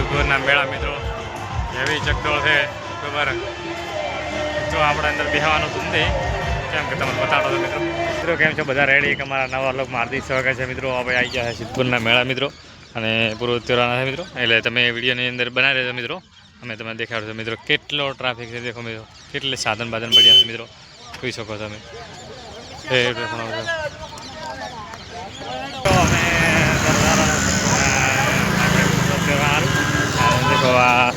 સુગોરના મેળા મિત્રો એવી ચકડોળ છે ખબર તો આપણે અંદર બેહવાનું હતું નથી કેમ કે તમે બતાડો તો મિત્રો મિત્રો કેમ છો બધા રેડી કે અમારા નવા લોકો હાર્દિક સ્વાગત છે મિત્રો આપણે આવી ગયા છે સિદ્ધપુરના મેળા મિત્રો અને પૂરો ઉત્તરાયણ છે મિત્રો એટલે તમે વિડીયોની અંદર બનાવી રહેજો મિત્રો અમે તમને દેખાડશો મિત્રો કેટલો ટ્રાફિક છે દેખો મિત્રો કેટલે સાધન બાધન પડ્યા છે મિત્રો જોઈ શકો તમે છો. અમે દેખો આ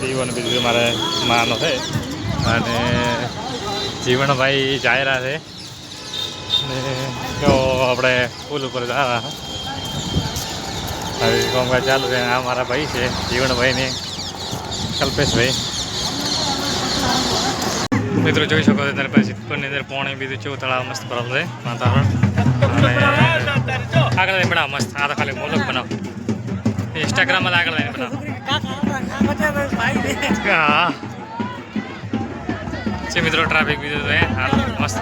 જીવન બીજું મારે માનો છે. અને જીવણભાઈ જાયરા છે. અને તો આપણે પુલ ઉપર જવા હવે કામકાજ ચાલુ છે. આ મારા ભાઈ છે, જીવણભાઈ ને કલ્પેશભાઈ. મિત્રો જોઈ શકો છો ત્યારે પછી સિદ્ધપુરની અંદર પોણી, બીજું ચેવું તળાવ મસ્ત ભરાવ છે, વાતાવરણ. અને આગળ બનાવો મસ્ત. આ તો ખાલી મોલક બનાવો. ઇન્સ્ટાગ્રામમાં આગળ બનાવો. હા છે મિત્રો ટ્રાફિક બીજું છે. હાલ મસ્ત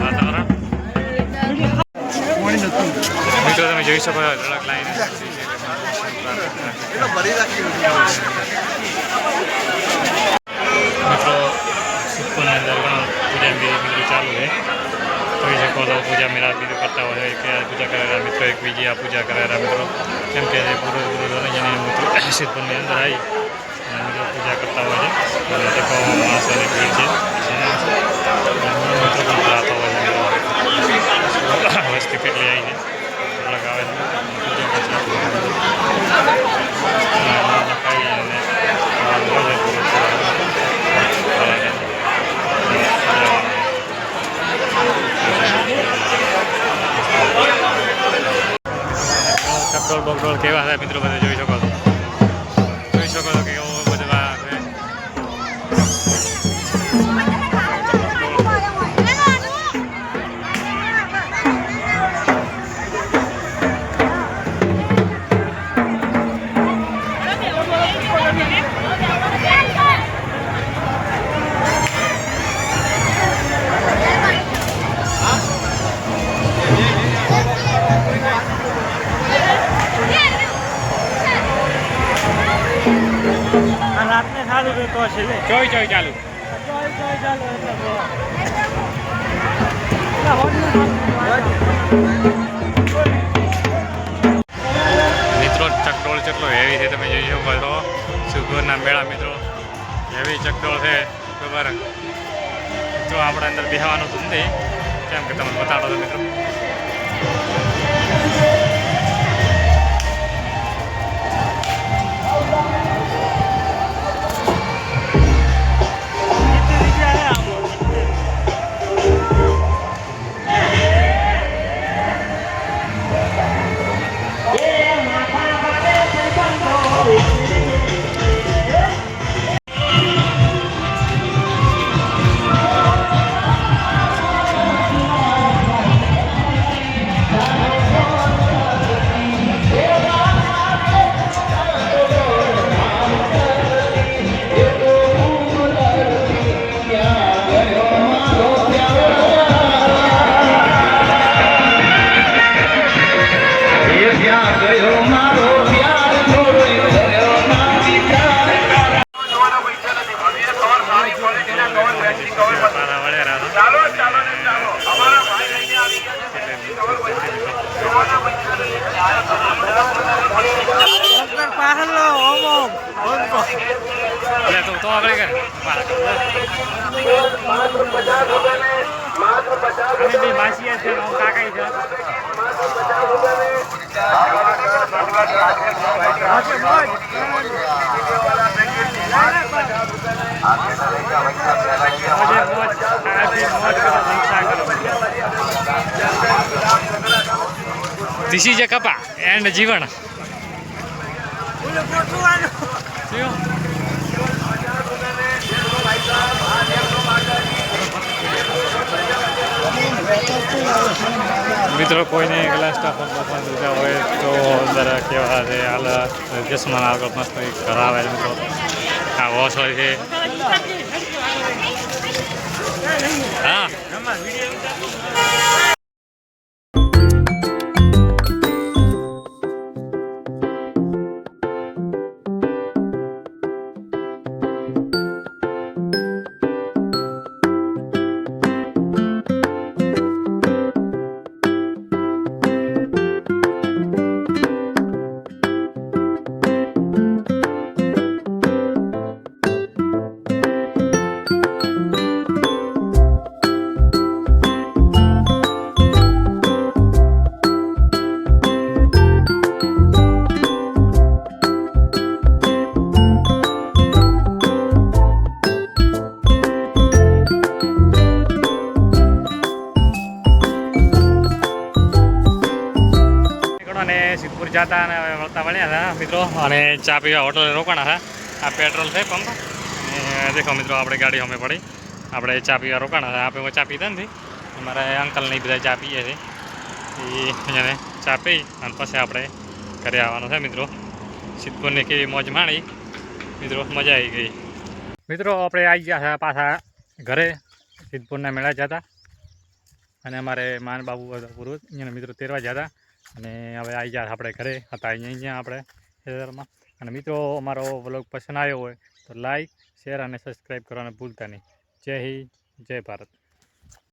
વાતાવરણ. મિત્રો, તમે જોઈ શકો છો ધડક લાઈન. મિત્રો સુપરની અંદર ઘણો ચાલુ છે. જોઈ શકો છો, પૂજા મેળા બીજું કરતા હોય કે આ પૂજા કરેલા મિત્રો એક બીજી આ પૂજા કરેલા મિત્રો. કેમ કે પૂરો પૂરો જેને મિત્રો સિદ્ધપુરની અંદર આવી. અને મિત્રો પૂજા કરતા હોય છે. અને માણસોની ભીડ છે અને મિત્રો પણ ભરાતા હોય છે મિત્રો વસ્તી કેટલી આવી છે કેટલાક આવે છે પૂજા કરતા અને ખાઈ અને આ હોય છે બકડોળ કેવા છે મિત્રો બધા જોઈ સારું રહેતો હશે લે. ચોઈ ચોઈ ચાલુ. ચોય ચોય ચાલુ મિત્રો ચકડોળ ચકડો હેવી છે તમે જોઈ શકો છો. સુગરના મેળા મિત્રો. હેવી ચકડોળ છે ખબર. જો આપણે અંદર બેહવાનું હતું નથી. કેમ કે તમને બતાડો છો મિત્રો. અમે બે માસીયા છે હું કાકાઈ છે આજે મોજ. મોજે મોજ કાકાથી મોજ કરો હિંસા કરો ધીસ ઇઝ અ કપા એન્ડ જીવન ઓલું ગોઠવવાનું. મિત્રો, કોઈને ગ્લાસ સ્ટાફ પાસે લીધા હોય તો અંદર કેવા છે, હાલ ચશ્મા આગળ મસ્ત કરાવે મિત્રો. આ વોશ હોય છે. હા. ગયા હતા અને હવે મળતા વળ્યા હતા મિત્રો. અને ચા પીવા હોટલે રોકાણા હતા. આ પેટ્રોલ છે પંપ. દેખો મિત્રો, આપણે ગાડી અમે પડી. આપણે ચા પીવા રોકાણા હતા. આપણે ચા પીતા નથી. અમારા અંકલને બધા ચા પીએ છે. એ અહીંયા ચા પી અને પછી આપણે ઘરે આવવાનું છે મિત્રો. સિદ્ધપુરની કેવી મોજ માણી. મિત્રો, મજા આવી ગઈ. મિત્રો, આપણે આવી ગયા હતા પાછા ઘરે. સિદ્ધપુરના મેળા જતા. અને અમારે માન બાબુ પૂરું મિત્રો તેરવા જતા. અને હવે આવી ગયા આપણે ઘરે. હતા અહીંયા અહીંયા આપણે ખેતરમાં. અને મિત્રો, અમારો વ્લોગ પસંદ આવ્યો હોય તો લાઈક શેર અને સબસ્ક્રાઈબ કરવાનું ભૂલતા નહીં. જય હિન્દ, જય ભારત.